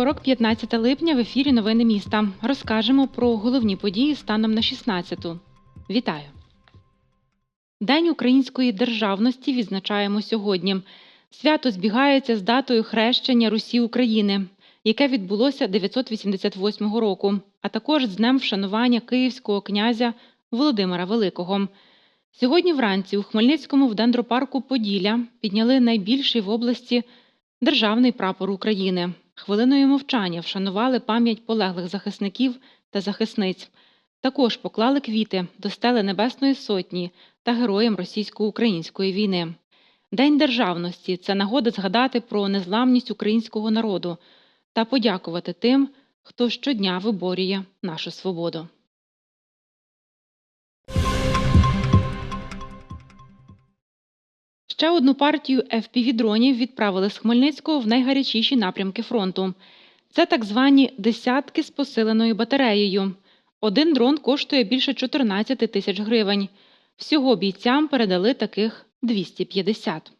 Вівторок, 15 липня, в ефірі Новини міста. Розкажемо про головні події станом на 16-ту. Вітаю! День української державності відзначаємо сьогодні. Свято збігається з датою хрещення Русі України, яке відбулося 988 року, а також з днем вшанування київського князя Володимира Великого. Сьогодні вранці у Хмельницькому в дендропарку Поділля підняли найбільший в області державний прапор України. Хвилиною мовчання вшанували пам'ять полеглих захисників та захисниць. Також поклали квіти до стели Небесної Сотні та героям російсько-української війни. День державності це нагода згадати про незламність українського народу та подякувати тим, хто щодня виборює нашу свободу. Ще одну партію FPV-дронів відправили з Хмельницького в найгарячіші напрямки фронту. Це так звані десятки з посиленою батареєю. Один дрон коштує більше 14 тисяч гривень. Всього бійцям передали таких 250.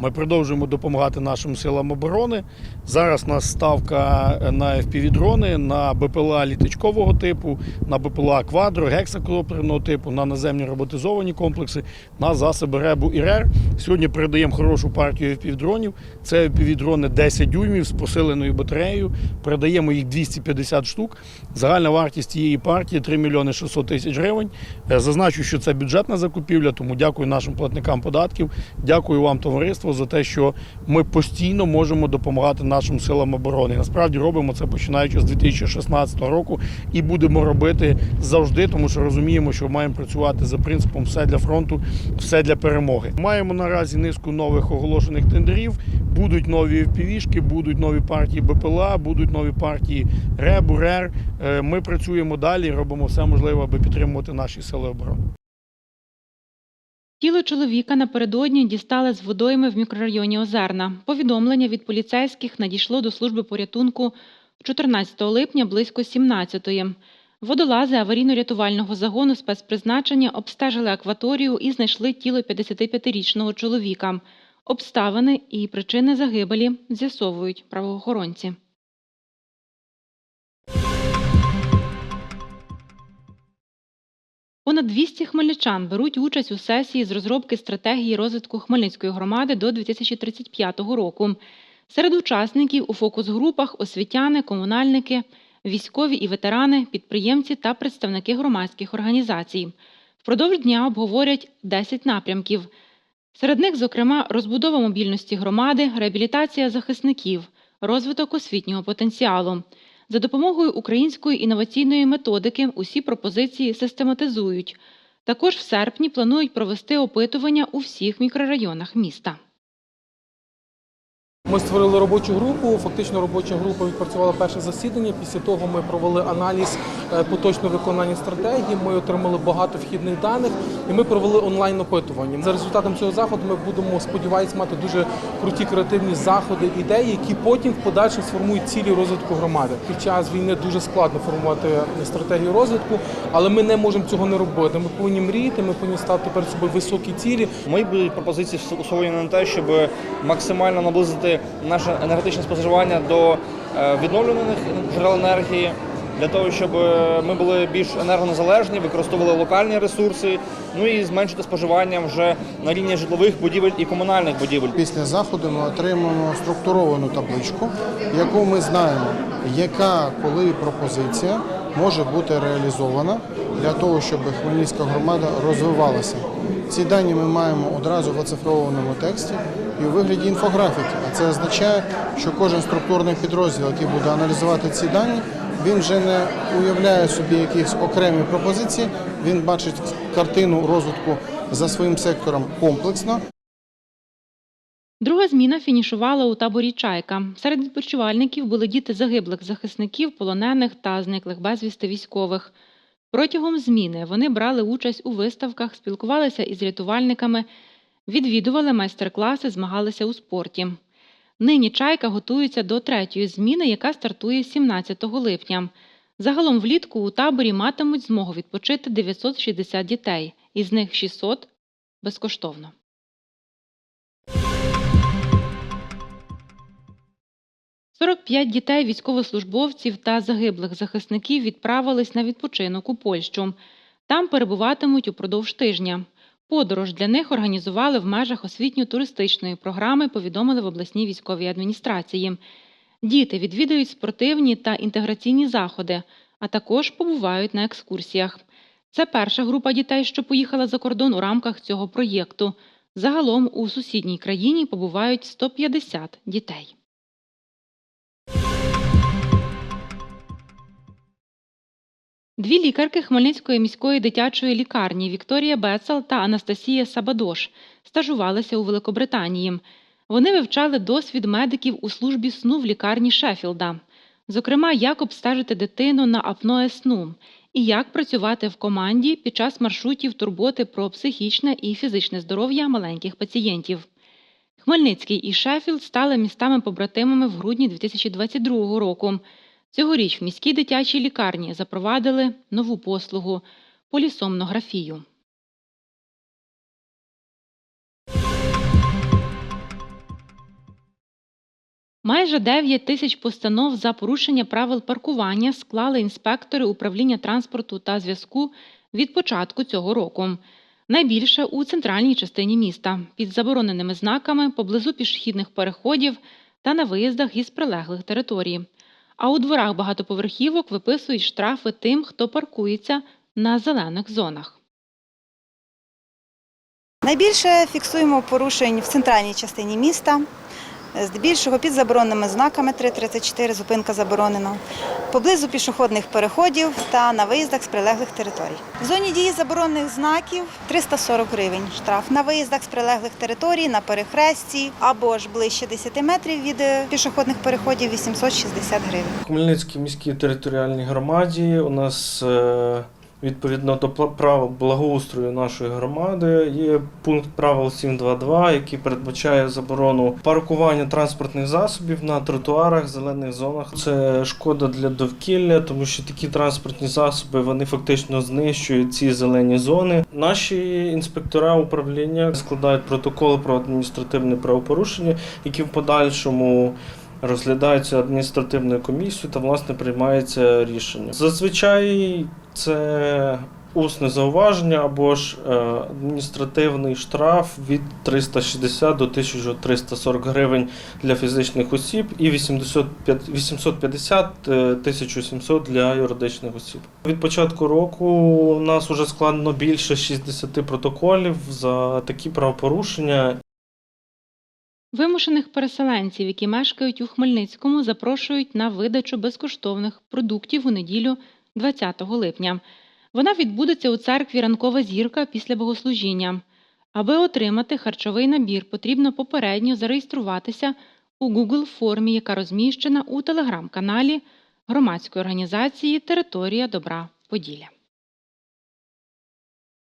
Ми продовжуємо допомагати нашим силам оборони. Зараз у нас ставка на FPV-дрони, на БПЛА літачкового типу, на БПЛА квадро, гексакоптерного типу, на наземні роботизовані комплекси, на засоби РЕБу і РЕР. Сьогодні передаємо хорошу партію FPV-дронів. Це FPV-дрони 10 дюймів з посиленою батареєю. Передаємо їх 250 штук. Загальна вартість цієї партії 3 мільйони 600 тисяч гривень. Е, Зазначу, що це бюджетна закупівля, тому дякую нашим платникам податків. Дякую вам, товариство, за те, що ми постійно можемо допомагати нашим силам оборони. Насправді робимо це починаючи з 2016 року і будемо робити завжди, тому що розуміємо, що маємо працювати за принципом все для фронту, все для перемоги. Маємо наразі низку нових оголошених тендерів. Будуть нові впівішки, будуть нові партії БПЛА, будуть нові партії РЕБу, РЕР. Е, Ми працюємо далі, робимо все можливе, аби підтримувати наші сили оборони. Тіло чоловіка напередодні дістали з водойми в мікрорайоні Озерна. Повідомлення від поліцейських надійшло до служби порятунку 14 липня близько 17-ї. Водолази аварійно-рятувального загону спецпризначення обстежили акваторію і знайшли тіло 55-річного чоловіка. Обставини і причини загибелі з'ясовують правоохоронці. Понад 200 хмельничан беруть участь у сесії з розробки стратегії розвитку Хмельницької громади до 2035 року. Серед учасників у фокус-групах освітяни, комунальники, військові і ветерани, підприємці та представники громадських організацій. Впродовж дня обговорять 10 напрямків. Серед них, зокрема, розбудова мобільності громади, реабілітація захисників, розвиток освітнього потенціалу. За допомогою української інноваційної методики усі пропозиції систематизують. Також в серпні планують провести опитування у всіх мікрорайонах міста. Ми створили робочу групу. Фактично робоча група відпрацювала перше засідання. Після того ми провели аналіз е, поточного виконання стратегії. Ми отримали багато вхідних даних і ми провели онлайн опитування. За результатом цього заходу ми будемо сподіваюся мати дуже круті креативні заходи, ідеї, які потім в подальшому сформують цілі розвитку громади. Під час війни дуже складно формувати стратегію розвитку, але ми не можемо цього не робити. Ми повинні мріяти, ми повинні ставити перед собою високі цілі. Мої пропозиції сфокусовані на те, щоб максимально наблизити наше енергетичне споживання до е, відновлюваних джерел енергії, для того, щоб е, ми були більш енергонезалежні, використовували локальні ресурси, ну і зменшити споживання вже на рівні житлових будівель і комунальних будівель. Після заходу ми отримаємо структуровану табличку, яку ми знаємо, яка коли пропозиція може бути реалізована для того, щоб Хмельницька громада розвивалася. Ці дані ми маємо одразу в оцифрованому тексті і у вигляді інфографіки. А це означає, що кожен структурний підрозділ, який буде аналізувати ці дані, він вже не уявляє собі якісь окремі пропозиції, він бачить картину розвитку за своїм сектором комплексно. Друга зміна фінішувала у таборі Чайка. Серед відпочивальників були діти загиблих захисників, полонених та зниклих безвісти військових. Протягом зміни вони брали участь у виставках, спілкувалися із рятувальниками, відвідували майстер-класи, змагалися у спорті. Нині Чайка готується до третьої зміни, яка стартує 17 липня. Загалом влітку у таборі матимуть змогу відпочити 960 дітей, із них 600 – безкоштовно. 45 дітей військовослужбовців та загиблих захисників відправились на відпочинок у Польщу. Там перебуватимуть упродовж тижня. Подорож для них організували в межах освітньо-туристичної програми, повідомили в обласній військовій адміністрації. Діти відвідають спортивні та інтеграційні заходи, а також побувають на екскурсіях. Це перша група дітей, що поїхала за кордон у рамках цього проєкту. Загалом у сусідній країні побувають 150 дітей. Дві лікарки Хмельницької міської дитячої лікарні Вікторія Бецел та Анастасія Сабадош стажувалися у Великобританії. Вони вивчали досвід медиків у службі сну в лікарні Шеффілда. Зокрема, як обстежити дитину на апноe сну і як працювати в команді під час маршрутів турботи про психічне і фізичне здоров'я маленьких пацієнтів. Хмельницький і Шеффілд стали містами-побратимами в грудні 2022 року. Цьогоріч в міській дитячій лікарні запровадили нову послугу полісомнографію. Майже 9 тисяч постанов за порушення правил паркування склали інспектори управління транспорту та зв'язку від початку цього року. Найбільше у центральній частині міста під забороненими знаками поблизу пішохідних переходів та на виїздах із прилеглих територій. А у дворах багатоповерхівок виписують штрафи тим, хто паркується на зелених зонах. Найбільше фіксуємо порушень в центральній частині міста, здебільшого під забороненими знаками 334 зупинка заборонена, поблизу пішохідних переходів та на виїздах з прилеглих територій. В зоні дії заборонених знаків 340 гривень штраф. На виїздах з прилеглих територій, на перехресті або ж ближче 10 метрів від е, пішохідних переходів 860 гривень. В Хмельницькій міській територіальній громаді у нас е, відповідно до правил благоустрою нашої громади є пункт правил 722, який передбачає заборону паркування транспортних засобів на тротуарах, зелених зонах. Це шкода для довкілля, тому що такі транспортні засоби вони фактично знищують ці зелені зони. Наші інспектора управління складають протоколи про адміністративне правопорушення, які в подальшому розглядається адміністративною комісією та власне приймається рішення. Зазвичай це усне зауваження або ж е, адміністративний штраф від 360 до 1340 гривень для фізичних осіб і 85 850 е, 1700 для юридичних осіб. Від початку року у нас вже складено більше 60 протоколів за такі правопорушення. Вимушених переселенців, які мешкають у Хмельницькому, запрошують на видачу безкоштовних продуктів у неділю 20 липня. Вона відбудеться у церкві Ранкова зірка після богослужіння. Аби отримати харчовий набір, потрібно попередньо зареєструватися у Google формі, яка розміщена у телеграм-каналі громадської організації Територія добра Поділля.